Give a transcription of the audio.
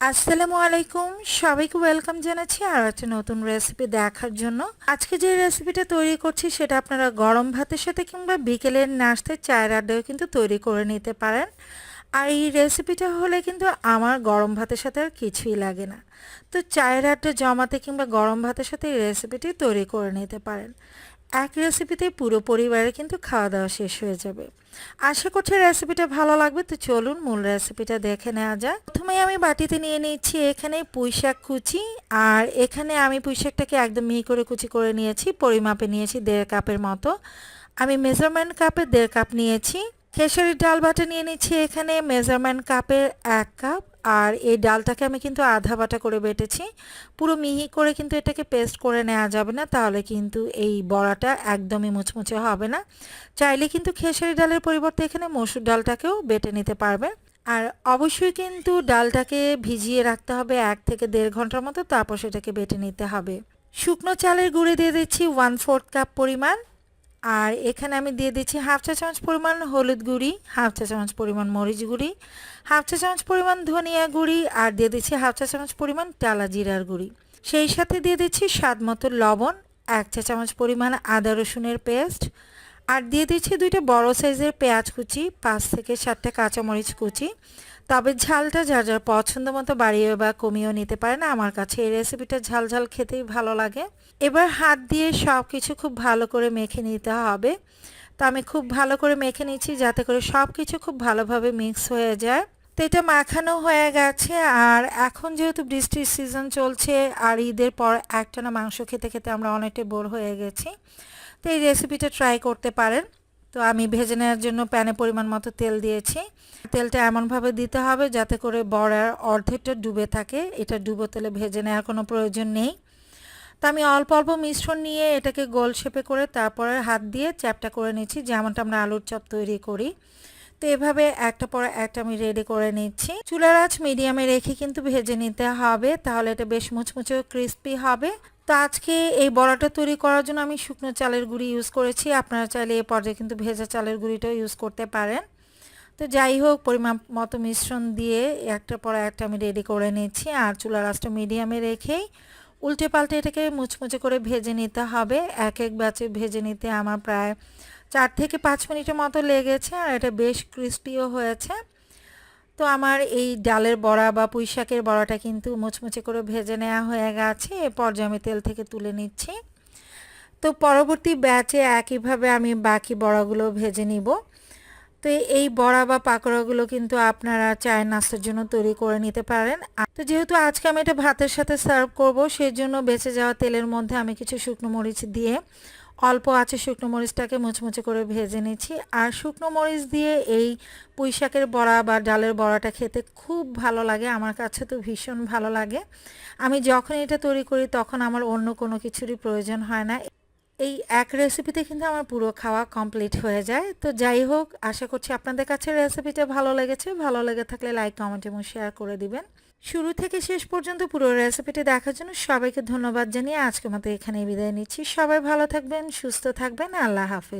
আসসালামু আলাইকুম। সবাইকে ওয়েলকাম জানাচ্ছি আর একটা নতুন রেসিপি দেখার জন্য। আজকে যে রেসিপিটা তৈরি করছি সেটা আপনারা গরম ভাতের সাথে কিংবা বিকেলের নাস্তায় চায়ের আড্ডায় কিন্তু তৈরি করে নিতে পারেন। আর এই রেসিপিটা হলে কিন্তু আমার গরম ভাতের সাথে আর কিছুই লাগে না। তো চায়ের আড্ডা জমাতে কিংবা গরম ভাতের সাথে এই রেসিপিটি তৈরি করে নিতে পারেন। এক রেসিপিতে পুরো পরিবারে কিন্তু খাওয়া দাওয়া শেষ হয়ে যাবে। আশা করছি রেসিপিটা ভালো লাগবে, তো চলুন মূল রেসিপিটা দেখে নেওয়া যাক। প্রথমে আমি বাটিতে নিয়ে নিচ্ছি এখানে পুঁই শাক কুচি, আর এখানে আমি পুঁই শাকটাকে একদম মিহি করে কুচি করে নিয়েছি, পরিমাপে নিয়েছি দেড় কাপের মতো। আমি মেজারমেন্ট কাপে দেড় কাপ নিয়েছি। খেসারির ডাল বাটা নিয়ে নিচ্ছি এখানে মেজারমেন্ট কাপের এক কাপ। আর এই ডালটাকে আমি কিন্তু আধা বাটা করে বেটেছি। পুরো মিহি করে কিন্তু এটাকে পেস্ট করে নেওয়া যাবে না, তাহলে কিন্তু এই বড়াটা একদমই মুচমুচে হবে না। চাইলে কিন্তু খেসারি ডালের পরিবর্তে এখানে মসুর ডালটাকেও বেটে নিতে পারবে। আর অবশ্যই কিন্তু ডালটাকে ভিজিয়ে রাখতে হবে এক থেকে দেড় ঘণ্টার মতো, তারপর সেটাকে বেটে নিতে হবে। শুকনো চালের গুঁড়ে দিয়ে দিচ্ছি ওয়ান ফোর্থ কাপ পরিমাণ। আর এখানে আমি দিয়ে দিচ্ছি হাফ চা চামচ পরিমাণ হলুদ গুঁড়ি, হাফ চা চামচ পরিমাণ মরিচ গুঁড়ি, হাফ চা চামচ পরিমাণ ধনিয়া গুঁড়ি আর দিয়ে দিচ্ছি হাফ চা চামচ পরিমাণ টালা জিরার গুঁড়ি। সেই সাথে দিয়ে দিচ্ছি স্বাদ মতো লবণ, এক চা চামচ পরিমাণ আদা রসুনের পেস্ট আর দিয়ে দিচ্ছি দুইটা বড় সাইজের পেঁয়াজ কুচি, পাঁচ থেকে সাতটা কাঁচামরিচ কুচি। তবে ঝালটা যার যার পছন্দ মতো বাড়িয়ে বা কমিয়েও নিতে পারে না, আমার কাছে এই রেসিপিটা ঝাল ঝাল খেতেই ভালো লাগে। এবার হাত দিয়ে সব কিছু খুব ভালো করে মেখে নিতে হবে। তো আমি খুব ভালো করে মেখে নিচ্ছি যাতে করে সব কিছু খুব ভালোভাবে মিক্স হয়ে যায়। তো এটা মাখানো হয়ে গেছে আর এখন যেহেতু বৃষ্টির সিজন চলছে আর ঈদের পর একটানা মাংস খেতে খেতে আমরা অনেকটাই বোর হয়ে গেছি, তো এই রেসিপিটা ট্রাই করতে পারেন। তো আমি ভেজে নেওয়ার জন্য প্যানে পরিমাণ মতো তেল দিয়েছি। তেলটা এমনভাবে দিতে হবে যাতে করে বড়ার অর্ধেকটা ডুবে থাকে, এটা ডুবো তেলে ভেজে নেওয়ার কোনো প্রয়োজন নেই। তো আমি অল্প অল্প মিশ্রণ নিয়ে এটাকে গোল শেপে করে তারপরে হাত দিয়ে চ্যাপটা করে নিচ্ছি, যেমনটা আমরা আলুর চপ তৈরি করি। তো এভাবে একটা পর একটা আমি রেডি করে নিচ্ছি। চুলার আঁচ মিডিয়ামে রেখে কিন্তু ভেজে নিতে হবে, তাহলে এটা বেশ মুচমুচে ক্রিস্পি হবে। তো আজকে এই বড়াটা তৈরি করার জন্য আমি শুকনো চালের গুঁড়ি ইউজ করেছি, আপনারা চাইলে এই পর্যায়ে কিন্তু ভেজা চালের গুঁড়িটাও ইউজ করতে পারেন। তো যাই হোক, পরিমাপ মতো মিশ্রণ দিয়ে একটা পর একটা আমি রেডি করে নিচ্ছি, আর চুলার আঁচটা মিডিয়ামে রেখেই উল্টে পাল্টে এটাকে মুচমুচে করে ভেজে নিতে হবে। এক এক ব্যাচে ভেজে নিতে আমার প্রায় চার থেকে পাঁচ মিনিটের মতো লেগেছে আর এটা বেশ ক্রিস্পিও হয়েছে। তো আমার এই ডালের বড়া বা পুঁই শাকের বড়াটা কিন্তু মুচমুচে করে ভেজে নেওয়া হয়ে গেছে। এ পর্যায়ে আমি তেল থেকে তুলে নিচ্ছি। তো পরবর্তী ব্যাচে একইভাবে আমি বাকি বড়াগুলো ভেজে নিব। তো এই বড়া বা পাকোড়াগুলো কিন্তু আপনারা চায়ের নাস্তার জন্য তৈরি করে নিতে পারেন। তো যেহেতু আজকে আমি এটা ভাতের সাথে সার্ভ করব সেই জন্য বেঁচে যাওয়া তেলের মধ্যে আমি কিছু শুকনো মরিচ দিয়ে অল্প আছে শুকনো মরিচটাকে মুচমুচে করে ভেজে নিচ্ছি। আর শুকনো মরিচ দিয়ে এই পুঁই শাকের বড়া বা ডালের বড়াটা খেতে খুব ভালো লাগে, আমার কাছে তো ভীষণ ভালো লাগে। আমি যখন এটা তৈরি করি, তখন আমার অন্য কোনো কিছুরই প্রয়োজন হয় না। এই এক রেসিপিতে কিন্তু আমার পুরো খাওয়া কমপ্লিট হয়ে যায়। তো যাই হোক, আশা করছি আপনাদের কাছে রেসিপিটা ভালো লেগেছে। ভালো লেগে থাকলে লাইক কমেন্ট এবং শেয়ার করে দিবেন। শুরু থেকে শেষ পর্যন্ত পুরো রেসিপিটি দেখার জন্য সবাইকে ধন্যবাদ জানিয়ে আজকের মতো এখানে বিদায় নিচ্ছি। সবাই ভালো থাকবেন, সুস্থ থাকবেন। আল্লাহ হাফিজ।